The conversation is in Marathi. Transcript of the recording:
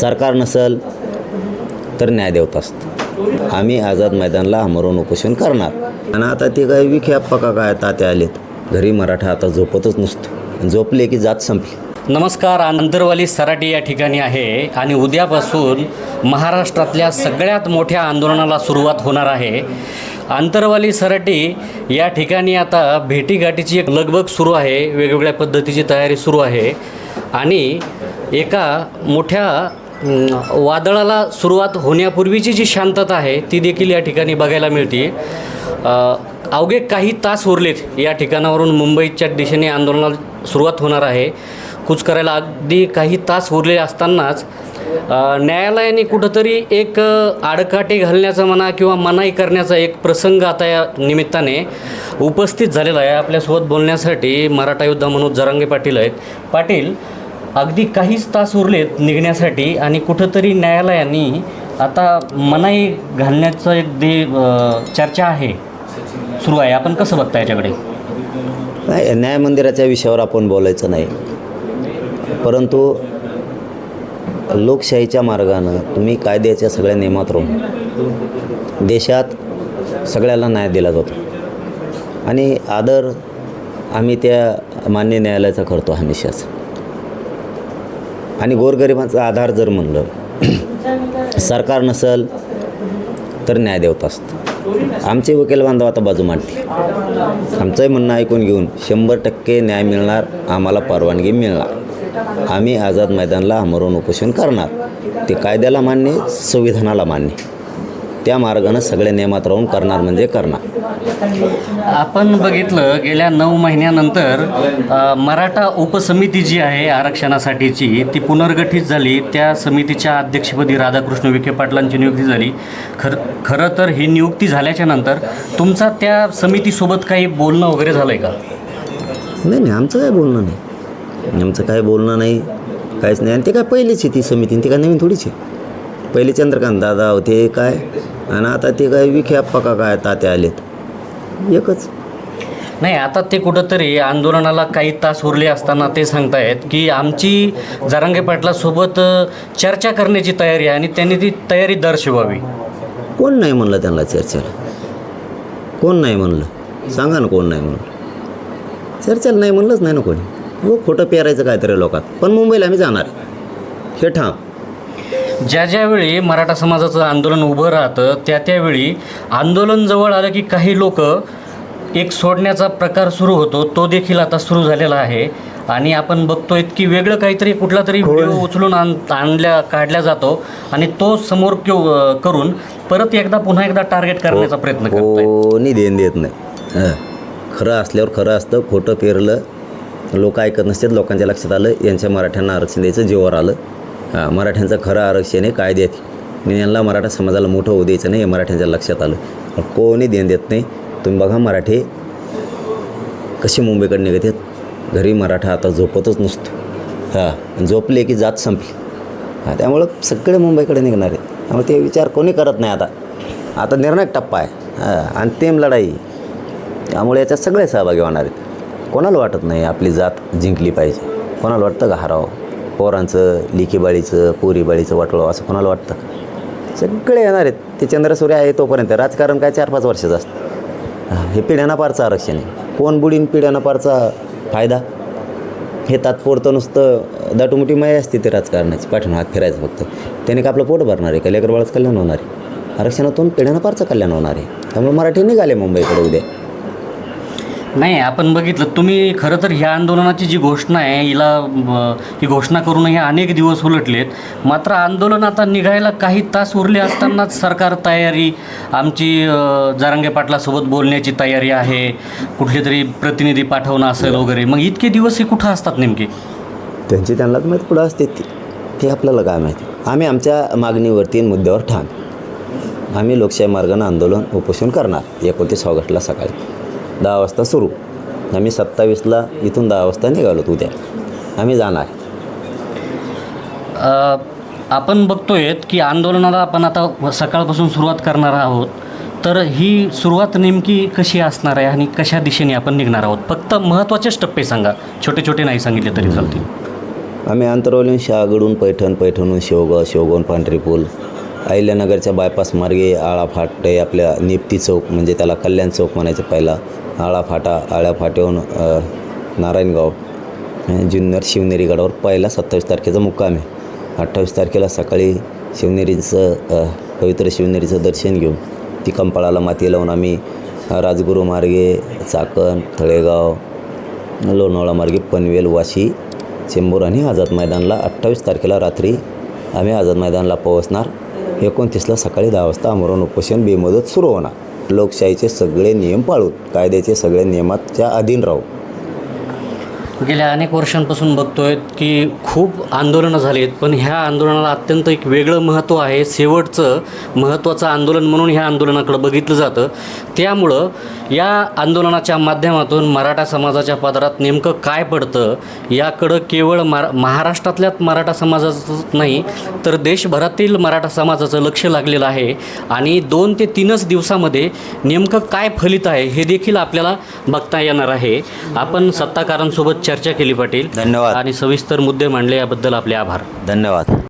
सरकार नसल तर न्यायदेवता असतं. आम्ही आझाद मैदानला आमरण उपोषण करणार. आणि आता ते काही विखे पका का काय तात्या आलेत. घरी मराठा आता झोपतच नसतो. झोपले की जात संपली. नमस्कार आंतरवाली सराटी या ठिकाणी आहे. आणि उद्यापासून महाराष्ट्रातल्या सगळ्यात मोठ्या आंदोलनाला सुरुवात होणार आहे. आंतरवाली सराटी या ठिकाणी आता भेटीगाठीची एक लगबग सुरू आहे. वेगवेगळ्या पद्धतीची तयारी सुरू आहे. आणि एका मोठ्या वादळाला सुरुवात होण्यापूर्वीची जी शांतता आहे ती देखील या ठिकाणी बघायला मिळते अवघे काही तास उरलेत या ठिकाणावरून मुंबईच्या दिशेने आंदोलनाला सुरुवात होणार आहे. कूच करायला अगदी काही तास उरले असतानाच न्यायालयाने कुठंतरी एक आडकाठी घालण्याचा म्हणा किंवा मनाई करण्याचा एक प्रसंग आता या निमित्ताने उपस्थित झालेला आहे. आपल्यासोबत बोलण्यासाठी मराठा योद्धा मनोज जरांगे पाटील आहेत. पाटील अगदी काहीच तास उरलेत निघण्यासाठी आणि कुठंतरी न्यायालयाने आता मनाई घालण्याचं एक दे चर्चा आहे. सुरू आहे. आपण कसं बघता याच्याकडे? नाही न्याय मंदिराच्या विषयावर आपण बोलायचं नाही. परंतु लोकशाहीच्या मार्गानं तुम्ही कायद्याच्या सगळ्या नियमात राहून देशात सगळ्याला न्याय दिला जातो. आणि आदर आम्ही त्या मान्य न्यायालयाचा करतो हमेशाच आणि गोरगरिबांचा आधार जर म्हणलं सरकार नसल तर न्यायदेवता असतं. आमचे वकील बांधव आता बाजू मांडते आमचंही म्हणणं ऐकून घेऊन शंभर टक्के न्याय मिळणार आम्हाला परवानगी मिळणार. आम्ही आझाद मैदानला आमरण उपोषण करणार. ते कायद्याला मान्य संविधानाला मान्य. त्या मार्गानं सगळे नियमात राहून करणार म्हणजे करणार. आपण बघितलं गेल्या नऊ महिन्यानंतर अ, मराठा उपसमिती जी आहे आरक्षणासाठीची ती पुनर्गठित झाली. त्या समितीच्या अध्यक्षपदी राधाकृष्ण विखे पाटलांची नियुक्ती झाली. खर खरं तर ही नियुक्ती झाल्याच्यानंतर तुमचा त्या समितीसोबत काही बोलणं वगैरे झालं आहे का? नाही नाही आमचं काय बोलणं नाही. आमचं काय बोलणं नाही काहीच नाही. आणि ते काय पहिलीच आहे ती समिती आणि ती काय नवीन थोडीच आहे. पहिले चंद्रकांत दादा होते काय? आणि आता ते काय विखे अप्पा का काय तात्या आलेत? एकच. नाही आता ते कुठंतरी आंदोलनाला काही तास उरले असताना ते सांगतायत की आमची जरांगे पाटलासोबत चर्चा करण्याची तयारी आहे आणि त्यांनी ती तयारी दर्शवावी. कोण नाही म्हणलं त्यांना चर्चेला? कोण नाही म्हणलं? सांगा ना कोण नाही म्हणलं. चर्चेला नाही म्हणलंच नाही ना कोणी. हो खोटं पेरायचं काहीतरी लोकात. पण मुंबईला आम्ही जाणार. हे ठाम. ज्या ज्यावेळी मराठा समाजाचं आंदोलन उभं राहतं त्या त्यावेळी आंदोलन जवळ आलं की काही लोक एक सोडण्याचा प्रकार सुरू होतो तो देखील आता सुरू झालेला आहे. आणि आपण बघतोय की वेगळं काहीतरी कुठला तरी व्हिडिओ उचलून आण आणल्या काढला जातो आणि तो समोर करून परत एकदा पुन्हा एकदा टार्गेट करण्याचा प्रयत्न करतोय. कोणी देण देत नाही. हं. खरं असल्यावर खरं असतं खोटं पेरलं लोक ऐकत नसतात लोकांच्या लक्षात आलं यांच्या मराठ्यांना आरक्षण द्यायचं जीवावर आलं. हां मराठ्यांचं खरं आरक्षण आहे कायद्यात आणि यांना मराठा समाजाला मोठं होऊ द्यायचं नाही हे मराठ्यांच्या लक्षात आलं. कोणी देण देत नाही. तुम्ही बघा मराठी कसे मुंबईकडे निघतात घरी मराठा आता झोपतच नसतो. हां झोपले की जात संपली. हां त्यामुळं सगळे मुंबईकडे निघणार आहेत. त्यामुळे ते विचार कोणी करत नाही आता. आता निर्णायक टप्पा आहे. हां अंतिम लढाई. त्यामुळे याच्यात सगळे सहभागी होणार आहेत. कोणाला वाटत नाही आपली जात जिंकली पाहिजे. कोणाला वाटतं का हरावं? पोरांचं लिकीबाळीचं पोरीबाळीचं वाटलं असं कोणाला वाटतं? का सगळे येणार आहेत. ते चंद्रसूर्य आहे तोपर्यंत. राजकारण काय चार पाच वर्षाचं असतं. हां, हे पिढ्यानापारचं आरक्षण आहे. कोण बुडीन पिढ्यानापारचा फायदा? हे तात्पुरतं नुसतं दाटुमुटी माय असते ते राजकारणाची. पाठवून हात फिरायचं फक्त. त्याने का आपलं पोट भरणार आहे का? लेकरबाळाचं कल्याण होणार आहे. आरक्षणातून पिढ्यानापारचं कल्याण होणार आहे. त्यामुळे मराठी निघाले मुंबईकडे उद्या. नाही आपण बघितलं. तुम्ही खरं तर ह्या आंदोलनाची जी घोषणा आहे हिला ही घोषणा करून हे अनेक दिवस उलटलेत. मात्र आंदोलन आता निघायला काही तास उरले असतानाच सरकार तयारी आमची अ, जारंगे पाटलासोबत बोलण्याची तयारी आहे कुठले तरी प्रतिनिधी पाठवणं असेल वगैरे. मग इतके दिवस हे कुठं असतात नेमके? त्यांची त्यांनाच माहीत पुढं असते ती. ते आपल्याला काय माहिती? आम्ही आमच्या मागणीवरती मुद्द्यावर ठाम. आम्ही लोकशाही मार्गानं आंदोलन उपोषण करणार एकोणतीस ऑगस्टला सकाळी. दहा वाजता सुरू. आम्ही सत्तावीसला इथून दहा वाजता निघालो उद्या. आम्ही जाणार. आपण बघतोय की आंदोलनाला आपण आता सकाळपासून सुरुवात करणार आहोत. तर ही सुरुवात नेमकी कशी असणार आहे आणि कशा दिशेने आपण निघणार आहोत? फक्त महत्त्वाचेच टप्पे सांगा. छोटे छोटे नाही सांगितले तरी चालतील. आम्ही अंतरवलीहून शहागडून पैठण पैठणहून शेवगाव शेवगावून पांढरी पूल अहिल्यानगरच्या बायपास मार्गे आळा फाटे आपल्या निप्ती चौक म्हणजे त्याला कल्याण चौक म्हणायचं पहिला. आळाफाटा आळ्याफाट्याहून नारायणगाव जुन्नर शिवनेरी गडावर पहिला सत्तावीस तारखेचा मुक्काम आहे. अठ्ठावीस तारखेला सकाळी शिवनेरीचं पवित्र शिवनेरीचं दर्शन घेऊन ती कंपाळाला माती लावून आम्ही राजगुरू मार्गे चाकण तळेगाव लोणावळा मार्गे पनवेल वाशी चेंबूर आणि आझाद मैदानला अठ्ठावीस तारखेला रात्री आम्ही आझाद मैदानला पोहोचणार. एकोणतीसला सकाळी दहा वाजता आमरण उपोषण बेमुदत सुरू होणार. लोकशाहीचे सगळे नियम पाळून कायद्याचे सगळ्या नियमाच्या अधीन राहू. गेल्या अनेक वर्षांपासून बघतोय की खूप आंदोलनं झाली आहेत पण ह्या आंदोलनाला अत्यंत एक वेगळं महत्त्व आहे. शेवटचं महत्त्वाचं आंदोलन म्हणून ह्या आंदोलनाकडं बघितलं जातं. त्यामुळं या आंदोलनाच्या माध्यमातून मराठा समाजाच्या पदरात नेमकं काय पडतं याकडं केवळ मरा महाराष्ट्रातल्याच मराठा समाजाचं नाही तर देशभरातील मराठा समाजाचं लक्ष लागलेलं आहे. आणि दोन ते तीनच दिवसामध्ये नेमकं काय फलित आहे हे देखील आपल्याला बघता येणार आहे. आपण सत्ताकारांसोबत चर्चा केली पाटील. धन्यवाद. आणि सविस्तर मुद्दे मांडले याबद्दल आपले आभार. धन्यवाद.